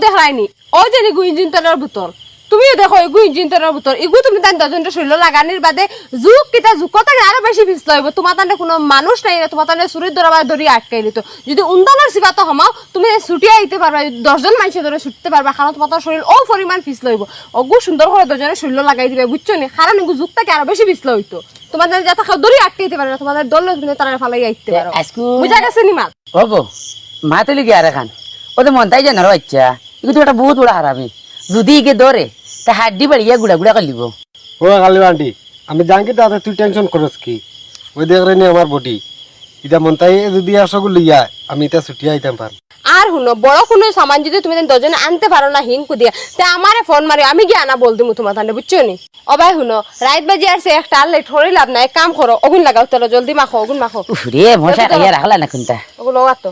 দেখায়নি ওই যে নিগু ইঞ্জিন তেলের বোতল তুমিও দেখো এগু ইঞ্জিন তেলের বোতল এগু তুমি তাই দশজনটা শরীর লাগানির বাদে যুগ কিতা যুগ কথা আরও বেশি ফিস লইব তোমার তানে কোনো মানুষ নাই না তোমার তানে চুরির দরবার ধরি আটকাই দিত যদি উন্দানোর সিবাতো হমাও তুমি ছুটি আইতে পারবা দশজন মানুষের ধরে ছুটতে পারবা কারণ তোমার তার শরীর ও পরিমাণ ফিস লইব অগু সুন্দর করে দশজনের শরীর লাগাই দিবে বুঝছ নি? কারণ এগু যুগটাকে আরও বেশি ফিস লইতো তোমাদের যাতে দড়ি আটকাইতে পারে না তোমাদের দল তুমি তারা ফালাই আইতে পারো বুঝা গেছে নি মা ওগো মা তুলি কি আর এখান। ও তো মনটাই জানো বাচ্চা এগুলো তো একটা বহুত বড় হারামি। যদি একে ধরে তা হাড্ডি বাড়িয়া গুড়া গুড়া করে লিব ও কালি আন্টি আমি জানকি তাতে তুই টেনশন করস কি? ওই দেখ রে আমার বডি ইটা মন তাই যদি আসো লইয়া আমি এটা ছুটি আইতাম পার। আর শুনো বড় কোনো সামান যদি তুমি দজনে আনতে পারো না হিংকু দিয়া তে আমারে ফোন মারি আমি গিয়ে আনা বল দিমু তোমার তান্ডে বুঝছ নি? অবাই শুনো রাইত বাজি আসছে একটা আনলে ঠরি লাভ নাই এক কাম করো অগুন লাগাও চলো জলদি মাখো অগুন মাখো। রে মশা রাখলা না কোনটা? ওগুলো আতো।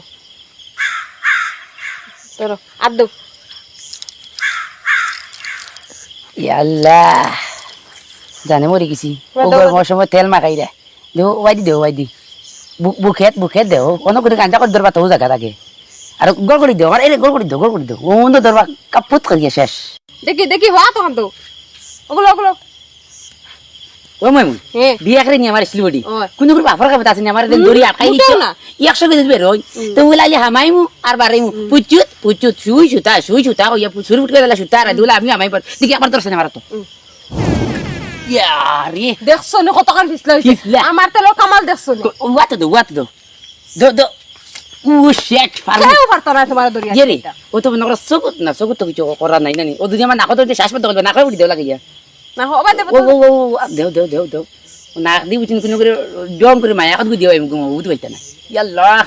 তোর আদু জানে মরে গেছি। ও গরমের সময় তেল মাখাই দি। দেও ওয়াই দি বু- বুখেত বুখেত দেও অন্য করে কাঞ্চা করে ধরবা তো জায়গা থাকে। আর গোল করে দেও আর এলে গোল করে দেও গোল করে দেও ও অন্য ধরবা কাপুত করিয়া শেষ দেখি দেখি হওয়া তখন তো ওগুলো ওগুলো ও মাইমুন বিয়া করে নিয়ে আমার সিলবডি ওই। কোন করে বাফর খাবে তাসনি আমার দেন দড়ি আটকাই দিছো। একশো কেজি বের হই তো বলে হামাইমু আর বারাইমু পুচুত পুচুত শুই সুতা শুই সুতা হইয়া শুরু ফুট করে সুতা আর দুলা আমি হামাই পর দেখি আমার দর্শনে মারা তো ইয়ারে দেখছ নি ফিসলা হয়েছে ফিসলা। আমার তেলো কামাল দেখছ নি? ওয়াত দো ওয়াত দো। দো দো। উ শেট ফার্ম কেউ পারতো না তোমার রে ও তো করো সগুত না সগুত তো কিছু করার নাই নানি ও দুদি আমার নাকত শ্বাস পেতে করবে নাকলে উঠি দেও লাগে ইয়া না হবা দেব ও ও দেও দেও দেও দেও। করে করে মায়া কত না। ইয়াল্লা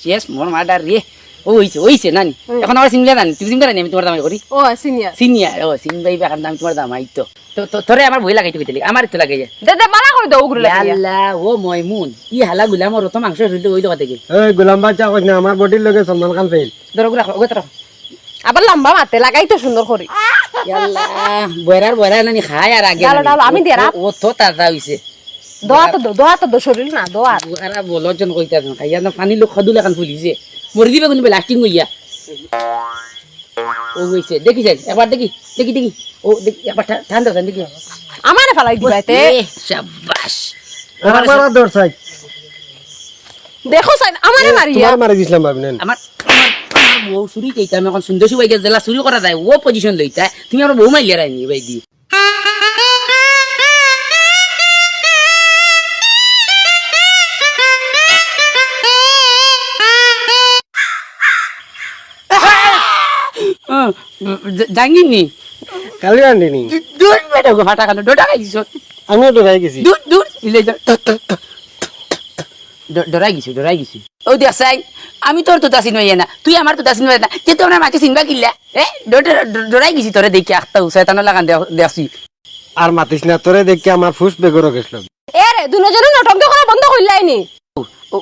শেষ মোর মাডা রে। ও হইছে হইছে নানি। এখন আমার সিংলা নানি তুমি নানি আমি তোমার দামাই করি। ও সিনিয়র। সিনিয়া ও সিন ভাই এখন আমি তোমার দামাই তো। তো তো- তোরে আমার ভয় লাগাইতে কইতে আমার তো লাগে। দে দে মানা করে দাও ওগুলো লাগিয়া। ও ময়মুন ই হালা গুলা মোর মাংস হইতে ওই দোকান থেকে এই গোলাম বাচ্চা কইস না আমার বডির লগে সলমান খান ফেল ধরো গুলা ওগো ধরো আবার লম্বা মাতে লাগাইতো সুন্দর করে। বয়রার বয়রা নানি খায় আর আগে ডালো, ডালো, আমি ও তো তাজা হইছে। দোয়া তো দোয়া তো শরীর না দোয়া। বুখারা বলজন কইতা না খাইয়া না পানি লোক খদুল এখন ফুলিছে মরি দিবে কোন লাস্টিং হইয়া। ও হইছে দেখি যাই একবার দেখি দেখি দেখি। ও দেখি একবার ঠা- ঠান্ডা ঠান্ডা দেখি। আমারে ফেলাই দিবাইতে শাবাশ আমার দর চাই। দেখো সাইন আমারে মারিয়া তোমার মারি দিছিলাম আমার বউ চুরি চাইতা আমি এখন সুন্দর সুবাই জেলা চুরি করা যায় ও পজিশন লইতা তুমি আমার বউ মাইলিয়া রাইনি ভাই দি। জাঙ্গিনি। কালি আন্টি নি দূর বেটা ফাটা কানো ডোটা খাইছ আমিও তো গেছি। দূর দূর ইলে ডরাই গেছি ডরাই গেছি। ও দেখাই আমি তোর তো দাসিন হইয়া না তুই আমার তো দাসিন হইয়া না যে তোর মাকে চিনবা কিল্লা এ ডরাই গেছি তোরে দেখি আখতা উসাইতানো লাগান দেখছি আর মাতিস না তোরে দেখি আমার ফুস বেগর গেছিল এ রে দুজনে নটঙ্কি করা বন্ধ কইলাই নি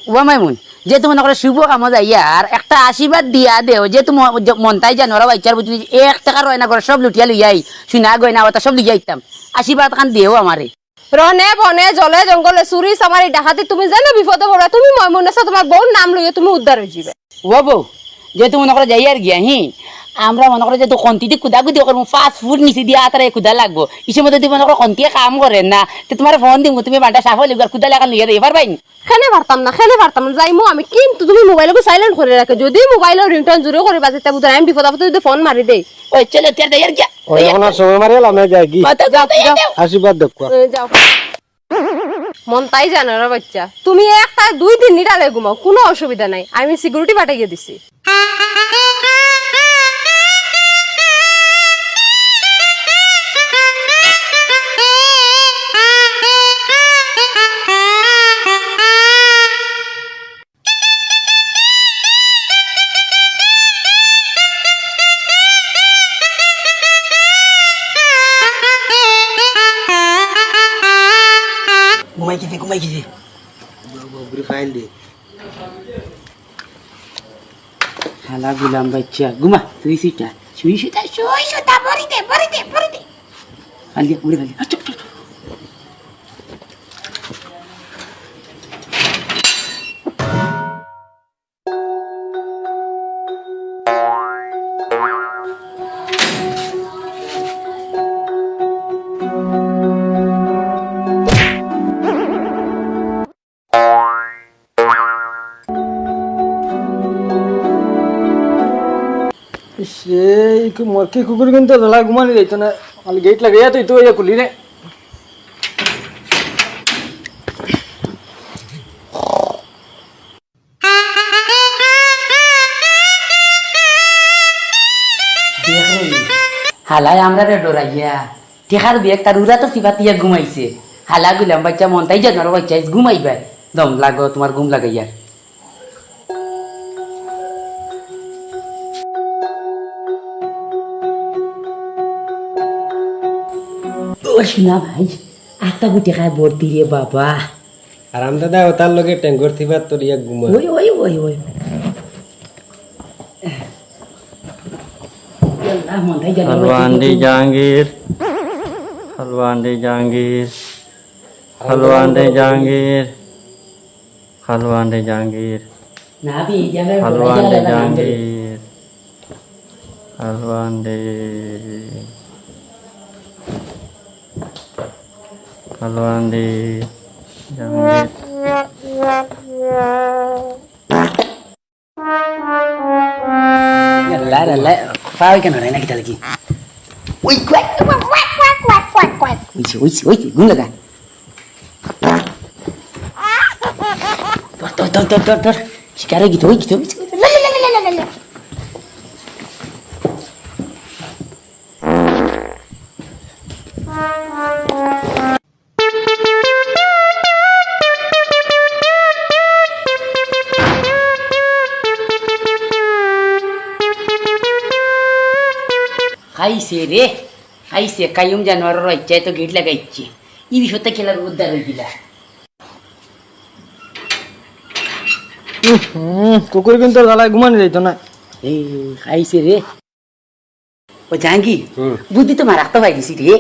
ওয়া মাইমুন যে তুমি মনে করো শুভ কাম যাইয়া আর একটা আশীর্বাদ দিয়া দেও যে তুমি মনটাই জানো ওরা বাচ্চার বুঝলি এক টাকা রয় না করে সব লুটিয়া লইয়াই শুনা গয়না ওটা সব লইয়া আইতাম আশীর্বাদ কান দেও আমারে রনে বনে, জলে জঙ্গলে, চুরি চামারি ডাকাতি, তুমি জানো বিপদে পড়া, তুমি মই মনে আছে তোমার বউর নাম লইয়ে তুমি উদ্ধার হয়ে যাবে। ও বউ যেহেতু মনে করো যাই আর গিয়া হি? আমরা মনে করো যেহেতু কন্তিতে কুদা কুদি করব ফাস্ট ফুড নিচে দিয়ে আতারে কুদা লাগবো। ইসে মধ্যে তুমি মনে করো কন্তিয়ে কাম করেন না তো তোমার ফোন দিব তুমি বান্টা সাফ হলে কুদা লাগান লইয়া দিয়ে পারবাই খেলে পারতাম না খেলে পারতাম না যাইমু আমি কিন্তু তুমি মোবাইলকে সাইলেন্ট করে রাখে যদি মোবাইলের রিংটোন জুড়ে করে বাজে তা আমি বিপদ আপদে যদি ফোন মারি দেই। ওই চলো তের দেয়ার গিয়া ওই সময় মারি আমি যাই কত আশীর্বাদ দেখো যাও। মন তাই জানো রে বাচ্চা। তুমি একটা দুই দিন নিরালে ঘুমাও কোনো অসুবিধা নাই। আমি সিকিউরিটি পাঠিয়ে দিছি। ঘুমাই গেছি ঘুমাই গেছি ফাইল দি হালা গুলাম বাচ্চা ঘুমা তুই সিটা শুই সুতা শুই সুতা পরি দে পরি দে পরি দে আলিয়া উড়ে গেলি আচ্ছা চল জ্বালা ঘুমানি যাইতো না? খালি গেট লাগাইয়া তুই তো ইয়ে খুলি রে। হালাই আমরা রে ডরাইয়া। টেকার বিয়ে তার উরা তো সিফাতিয়া ঘুমাইছে। হালা গুলাম বাচ্চা মন তাই জানার বাচ্চা ঘুমাইবা দম লাগো, তোমার ঘুম লাগাইয়া। ও শোনা ভাই আত্মা গুটি খায় ভর্তি রে বাবা আর আমরা দা তার লগে ট্যাঙ্গর থিবার তোর ইয়া ঘুমা ওই ওই ওই ওই আল্লাহ মন তাই জানার हलवांडी जहांगीर हलवांडी जहांगीर हलवांडी जहांगीर हलवांडी जहांगीर না haluan di jambit la la la খাইছে রে খাইছে কাইম জানোয়ারের ইচ্ছায় তো গেট লাগাইছে ই বিষয়টা খেলার উদ্ধার হয়ে গিলা কুকুর কিন্তু জ্বালা ঘুমানি যাইতো না এই খাইছে রে ও জাঙ্গি বুদ্ধি তো মারাক তো পাইছি রে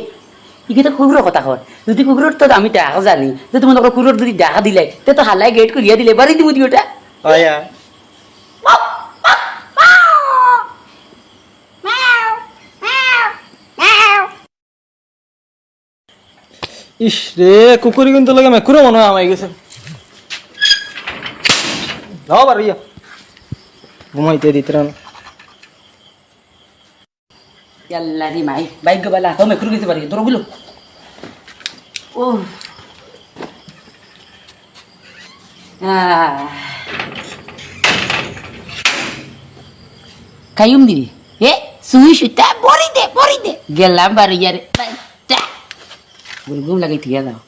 ইকে তো কুকুরের কথা কর যদি কুকুরের তো আমি টাকা জানি তো তোমার কুকুরের যদি টাকা দিলে তে তো হালাই গেট করিয়া দিলে বাড়ি দিব দি ওটা আয়া ইস রে কুকুর কিন্তু লাগে মেকুরও মনে হয় আমায় গেছে। যাও বার ইয়া ঘুমাইতে দিতে না ইয়াল্লা রে মাই বাইক বালা তো মেকুর গেতে পারি তোরগুলো। ও। কায়ুম দিদি এ সুই সুতা বড়ি দে বড়ি দে। গেলাম বাড়ি, ইয়ারে। ঘুম লাগাই থিয়া দাও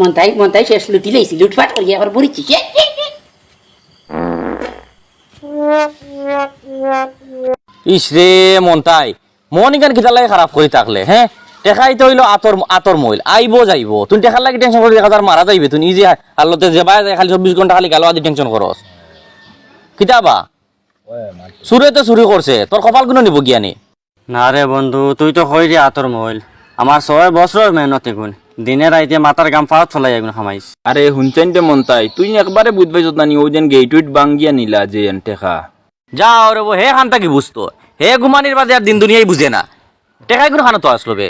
মন্তাই মন্তাই শেষ লুটি লাইছি লুটপাট করি আবার বড়িছি ইস রে মনটাই মন ইকান কিতা লাগে খারাপ করে থাকলে হ্যাঁ টেকাইতে হইল আতর আতর মইল আইব যাইব। তুই টেকার লাগি টেনশন করে দেখা তার মারা যাইবে তুই নিজে আল্লতে যাবা যায় খালি চব্বিশ ঘণ্টা খালি গালো আদি টেনশন করস কিতাবা চুরে তো চুরি করছে তোর কপাল কোনো নিব জ্ঞানী না রে বন্ধু তুই তো হই রে আতর মহিল আমার ছয় বছরের মেহনত এগুন দিনে রাইতে মাথার গাম ফাওয়াত চলাই এগুন খামাইছ আরে শুনছেন তে মন তাই তুই একবারে বুঝবাই যত নানি ওই দিন গেটুইট বাঙ্গিয়া নিলা যে টেকা যাও রে হে খানটা কি বুঝতো হে ঘুমানির বাদে আর দিন দুনিয়াই বুঝে না। টেকাই কোনো খানো তো আসলো বে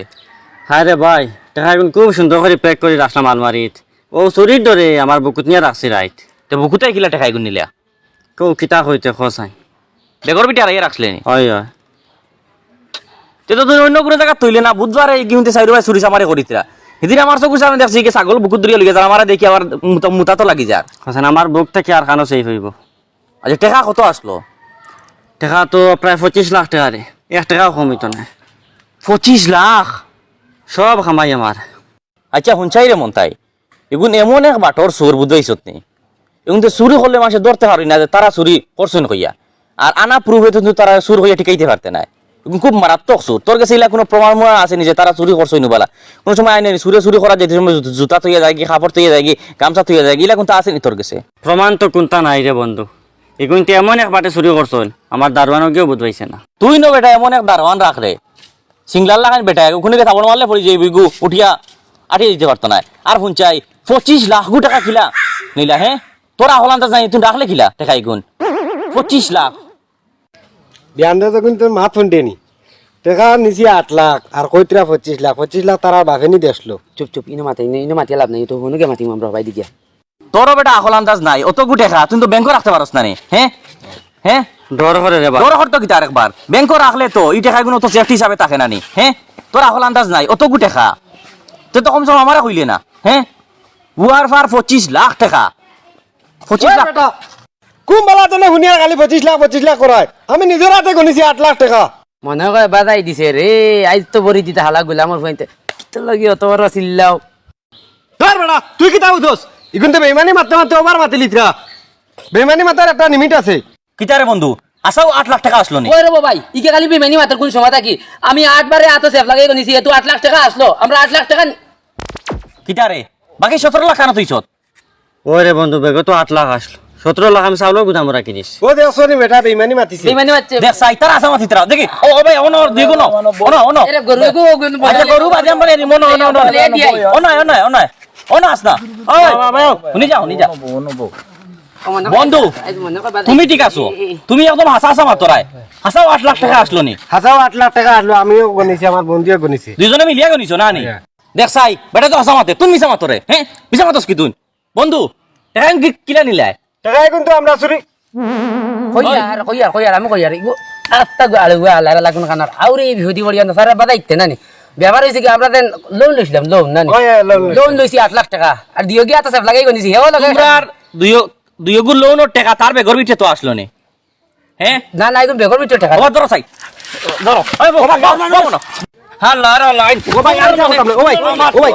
হায় রে ভাই দেখা এগুন খুব সুন্দর করে প্যাক করে রাখলাম আলমারিত ও চুরির দরে আমার বুকুত নিয়ে রাখছি রাইত তে বুকুতাই কিলা টেকাই গুন নিলা? কেউ কিতা হইতে খসাই বেগর বিটি আর রাখলে হয় হয়। তো অন্য কোনো জায়গা তুইলে না বুধবার এই গিহুতে চাইরো ভাই চুরি চামারে করিতরা সেদিন আমার চকুর সামনে দেখছি কি ছাগল বুকুত ধরিয়া লইয়া যার আমার দেখি আবার মুতা- মুতা তো লাগি যার খসান আমার বুক থেকে আর খানো সেই হইব। আচ্ছা টেকা কত আসলো? টাকা তো প্রায় পঁচিশ লাখ টাকা রে। এক টাকাও কমিত না। পঁচিশ লাখ? সব খামাই আমার। আচ্ছা শুনছাই রে মন তাই এগুন এমন এক বাটর চোর বুঝাইছত নি। এগুন তো চুরি করলে মানুষে ধরতে পারি না যে তারা চুরি করছেন কইয়া। আর আনা প্রুফ হইতে কিন্তু তারা চুর হইয়া টিকাইতে পারতে না খুব মারাত্মক চোর তোর কাছে এলা কোনো প্রমাণ মনে আছে নি যে তারা চুরি করছে নিবালা কোনো সময় আইনে চুরে চুরি করা যেতে সময় জুতা তুইয়া যায় কি কাপড় তুইয়া যায় কি গামছা তুইয়া যায় এলা কিন্তু আছে নি তোর কাছে? প্রমাণ তো কোনটা নাই রে বন্ধু। এগুন তো এমন এক বাটে চুরি করছল আমার দারোয়ানও কেউ বুঝবাইছে না? তুই ন বেটা এমন এক দারোয়ান রাখ রে সিংলার লাগান বেটা ওখানে থাপড় মারলে পড়ে যাই বিগু উঠিয়া আটিয়ে দিতে পারতো না আর ফোন শুনছাই পঁচিশ লাখ টাকা খিলা নিলা হ্যাঁ তোরা হলান্তা জানি তুই রাখলে খিলা টেকাই গুণ পঁচিশ লাখ। ধ্যান দে তো কিন্তু মা ফোন দেনি টাকা নিছি আট লাখ আর কইতরা পঁচিশ লাখ পঁচিশ লাখ তারা বাপেনি দেখল চুপ চুপ ইনো মাথায় ইনো মাতি লাভ নাই তো হনুকে মাতিম আমরা ভাই দিকে তোর বেটা আকল আন্দাজ নাই অত গুটে খা তুই তো ব্যাংক রাখতে পারস না নি হ্যাঁ হ্যাঁ ডর করে রে বা তোর হর তো কিতা আরেকবার ব্যাংক রাখলে তো এই টাকাগুলো তো সেফটি হিসাবে থাকে না নি হ্যাঁ তোর আকল আন্দাজ নাই অত গুটে খা। তুই তো কমসে কম আমারে কইলে না হ্যাঁ বুয়ার ফার পঁচিশ লাখ টাকা। পঁচিশ লাখ বেটা কুম বালা তোনে শুনিয়া খালি পঁচিশ লাখ পঁচিশ লাখ করায় আমি নিজের হাতে গণিছি আট লাখ টাকা। মনে করে বাজাই দিছে রে আজ তো বড়ি দিতে হালা গুলা ফাইতে তো লাগি অত বড় চিল্লাও ধর বেটা তুই কি তাও দোষ ইগুন তো বেমানি মারতে মারতে ওবার মাতি লিতরা বেমানি মাতার একটা লিমিট আছে। কিতারে বন্ধু আসাও আট লাখ টাকা আসলো নি? ওই রে ভাই ইকে খালি বেমানি মাত্র কোন সময় থাকি? আমি আটবারে আতো সেফ লাগাই গনিছি এত আট লাখ টাকা আসলো আমরা আট লাখ টাকা কিতারে বাকি সতেরো লাখ কেন তুইছত? ওই রে বন্ধু বেগ তো আট লাখ আসলো সতেরো লাখ আমি চাউলের গুদাম রাখি দিস ও দেখছ নি বেটা বেমানি মাতিছে। বেমানি মারছে দেখ সাই তারা আসা মাতি তারা দেখি। ও ও ভাই অনো দুই গুণ অনো অনো এরে গরু গো আচ্ছা গরু বাজে আমরা এরি মনো অনো অনো অনো অনো অনো অনো আস না ওই শুনি যাও শুনি যাও বন্ধু তুমি ঠিক আছো। তুমি একদম হাসা হাসা মাতরাই হাসাও আট লাখ টাকা আসলো নি? হাজাও আট লাখ টাকা আসলো আমিও গণিছি আমার বন্ধুও গণিছে। দুইজনে মিলিয়া গনিছো না নি? দেখ সাই বেটা তো হাসা মাতে তুমি মিশা মাতরে হ্যাঁ মিশা মাতস কি তুই বন্ধু কি- কিলা নিলাই টাকা কিন্তু আমরা চুরি। কইয়ার কইয়ার কইয়ার আমি কইয়ার ইগো আত্তা গো আলু গো আলারা লাগুন কানার আউরে বিহতি বড়িয়া না সারা বাদাইতে না নি ব্যবহার হইছে কি আমরা দেন লোন লইছিলাম লোন না নি ওই লোন লইছি। লোন আট লাখ টাকা। আর দিও গিয়া তো সেফ লাগাই গনিছি হেও লাগে। তোমরার দুই দুই গুণ লোনের টাকা তার বেগর বিটে তো আসলো নি। হ্যাঁ? না না একদম বেগর ভিতর টাকা। ধরো সাই ধরো। লাইন ও ভাই আর কথা বলে ও ভাই ও ভাই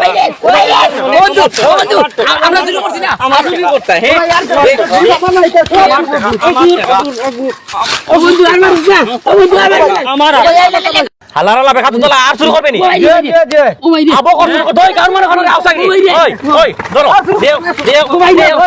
বন্ধু বন্ধু আমরা শুরু করছি করবে নি আবো কর দই কার মানে কোন আউসাগি ওই ওই ধরো দেও দেও